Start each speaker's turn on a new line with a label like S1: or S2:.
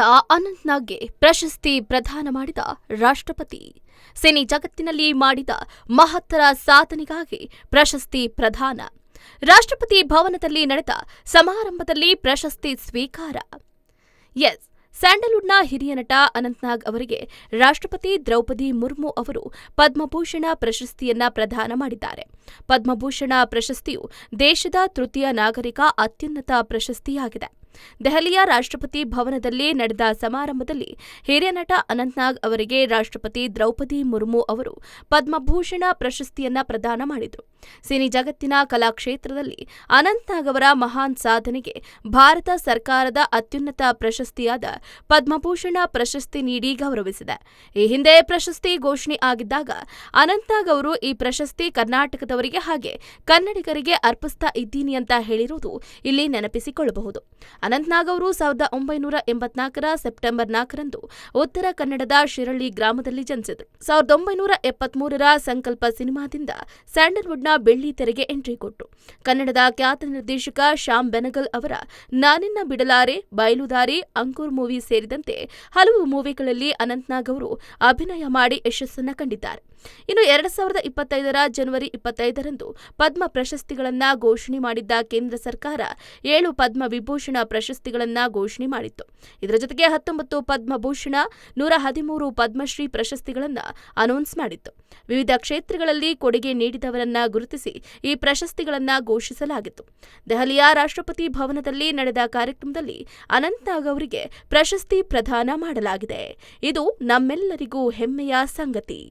S1: ನಟ ಅನಂತ್ನಾಗ್ಗೆ ಪ್ರಶಸ್ತಿ ಪ್ರದಾನ ಮಾಡಿದ ರಾಷ್ಟ್ರಪತಿ. ಸಿನಿ ಜಗತ್ತಿನಲ್ಲಿ ಮಾಡಿದ ಮಹತ್ತರ ಸಾಧನೆಗಾಗಿ ಪ್ರಶಸ್ತಿ ಪ್ರದಾನ. ರಾಷ್ಟ್ರಪತಿ ಭವನದಲ್ಲಿ ನಡೆದ ಸಮಾರಂಭದಲ್ಲಿ ಪ್ರಶಸ್ತಿ ಸ್ವೀಕಾರ. ಎಸ್. ಸ್ಯಾಂಡಲ್ವುಡ್ನ ಹಿರಿಯ ನಟ ಅನಂತ್ನಾಗ್ ಅವರಿಗೆ ರಾಷ್ಟ್ರಪತಿ ದ್ರೌಪದಿ ಮುರ್ಮು ಅವರು ಪದ್ಮಭೂಷಣ ಪ್ರಶಸ್ತಿಯನ್ನ ಪ್ರದಾನ ಮಾಡಿದ್ದಾರೆ. ಪದ್ಮಭೂಷಣ ಪ್ರಶಸ್ತಿಯು ದೇಶದ ತೃತೀಯ ನಾಗರಿಕ ಅತ್ಯುನ್ನತ ಪ್ರಶಸ್ತಿಯಾಗಿದೆ. ದೆಹಲಿಯ ರಾಷ್ಟ್ರಪತಿ ಭವನದಲ್ಲಿ ನಡೆದ ಸಮಾರಂಭದಲ್ಲಿ ಹಿರಿಯ ನಟ ಅನಂತ್ನಾಗ್ ಅವರಿಗೆ ರಾಷ್ಟ್ರಪತಿ ದ್ರೌಪದಿ ಮುರ್ಮು ಅವರು ಪದ್ಮಭೂಷಣ ಪ್ರಶಸ್ತಿಯನ್ನ ಪ್ರದಾನ ಮಾಡಿದರು. ಸಿನಿ ಜಗತ್ತಿನ ಕಲಾಕ್ಷೇತ್ರದಲ್ಲಿ ಅನಂತ್ನಾಗ್ ಅವರ ಮಹಾನ್ ಸಾಧನೆಗೆ ಭಾರತ ಸರ್ಕಾರದ ಅತ್ಯುನ್ನತ ಪ್ರಶಸ್ತಿಯಾದ ಪದ್ಮಭೂಷಣ ಪ್ರಶಸ್ತಿ ನೀಡಿ ಗೌರವಿಸಿದೆ. ಈ ಹಿಂದೆ ಪ್ರಶಸ್ತಿ ಘೋಷಣೆ ಆಗಿದ್ದಾಗ ಅನಂತ್ನಾಗ್ ಅವರು ಈ ಪ್ರಶಸ್ತಿ ಕರ್ನಾಟಕದವರಿಗೆ ಹಾಗೆ. ಕನ್ನಡಿಗರಿಗೆ ಅರ್ಪಿಸ್ತಾ ಇದ್ದೀನಿ ಅಂತ ಹೇಳಿರುವುದು ಇಲ್ಲಿ ನೆನಪಿಸಿಕೊಳ್ಳಬಹುದು. ಅನಂತ್ನಾಗ್ ಅವರು ಸಾವಿರದ ಒಂಬೈನೂರ ಎಂಬತ್ನಾಲ್ಕರ ಸೆಪ್ಟೆಂಬರ್ ನಾಲ್ಕರಂದು ಉತ್ತರ ಕನ್ನಡದ ಶಿರಳ್ಳಿ ಗ್ರಾಮದಲ್ಲಿ ಜನಿಸಿದರು. ಸಾವಿರದ ಒಂಬೈನೂರ ಎಪ್ಪತ್ಮೂರರ ಸಂಕಲ್ಪ ಸಿನಿಮಾದಿಂದ ಸ್ಯಾಂಡಲ್ವುಡ್ನ ಬೆಳ್ಳಿ ತೆರೆಗೆ ಎಂಟ್ರಿ ಕೊಟ್ಟು ಕನ್ನಡದ ಖ್ಯಾತ ನಿರ್ದೇಶಕ ಶ್ಯಾಮ್ ಬೆನಗಲ್ ಅವರ ನಾನಿನ್ನ ಬಿಡಲಾರೆ, ಬಯಲುದಾರಿ, ಅಂಕುರ್ ಮೂವಿ ಸೇರಿದಂತೆ ಹಲವು ಮೂವಿಗಳಲ್ಲಿ ಅನಂತ್ನಾಗ್ ಅವರು ಅಭಿನಯ ಮಾಡಿ ಯಶಸ್ಸನ್ನು ಕಂಡಿದ್ದಾರೆ. ಇನ್ನು ಎರಡ್ ಸಾವಿರದ ಇಪ್ಪತ್ತೈದರ ಜನವರಿ ಇಪ್ಪತ್ತೈದರಂದು ಪದ್ಮ ಪ್ರಶಸ್ತಿಗಳನ್ನು ಘೋಷಣೆ ಮಾಡಿದ್ದ ಕೇಂದ್ರ ಸರ್ಕಾರ ಏಳು ಪದ್ಮ ವಿಭೂಷಣ ಪ್ರಶಸ್ತಿಗಳನ್ನು ಘೋಷಣೆ ಮಾಡಿತ್ತು. ಇದರ ಜೊತೆಗೆ ಹತ್ತೊಂಬತ್ತು ಪದ್ಮಭೂಷಣ ನೂರ ಹದಿಮೂರು ಪದ್ಮಶ್ರೀ ಪ್ರಶಸ್ತಿಗಳನ್ನು ಅನೌನ್ಸ್ ಮಾಡಿತ್ತು. ವಿವಿಧ ಕ್ಷೇತ್ರಗಳಲ್ಲಿ ಕೊಡುಗೆ ನೀಡಿದವರನ್ನ ಗುರುತಿಸಿ ಈ ಪ್ರಶಸ್ತಿಗಳನ್ನು ಘೋಷಿಸಲಾಗಿತ್ತು. ದೆಹಲಿಯ ರಾಷ್ಟ್ರಪತಿ ಭವನದಲ್ಲಿ ನಡೆದ ಕಾರ್ಯಕ್ರಮದಲ್ಲಿ ಅನಂತ್ನಾಗ್ ಅವರಿಗೆ ಪ್ರಶಸ್ತಿ ಪ್ರದಾನ ಮಾಡಲಾಗಿದೆ. ಇದು ನಮ್ಮೆಲ್ಲರಿಗೂ ಹೆಮ್ಮೆಯ ಸಂಗತಿ.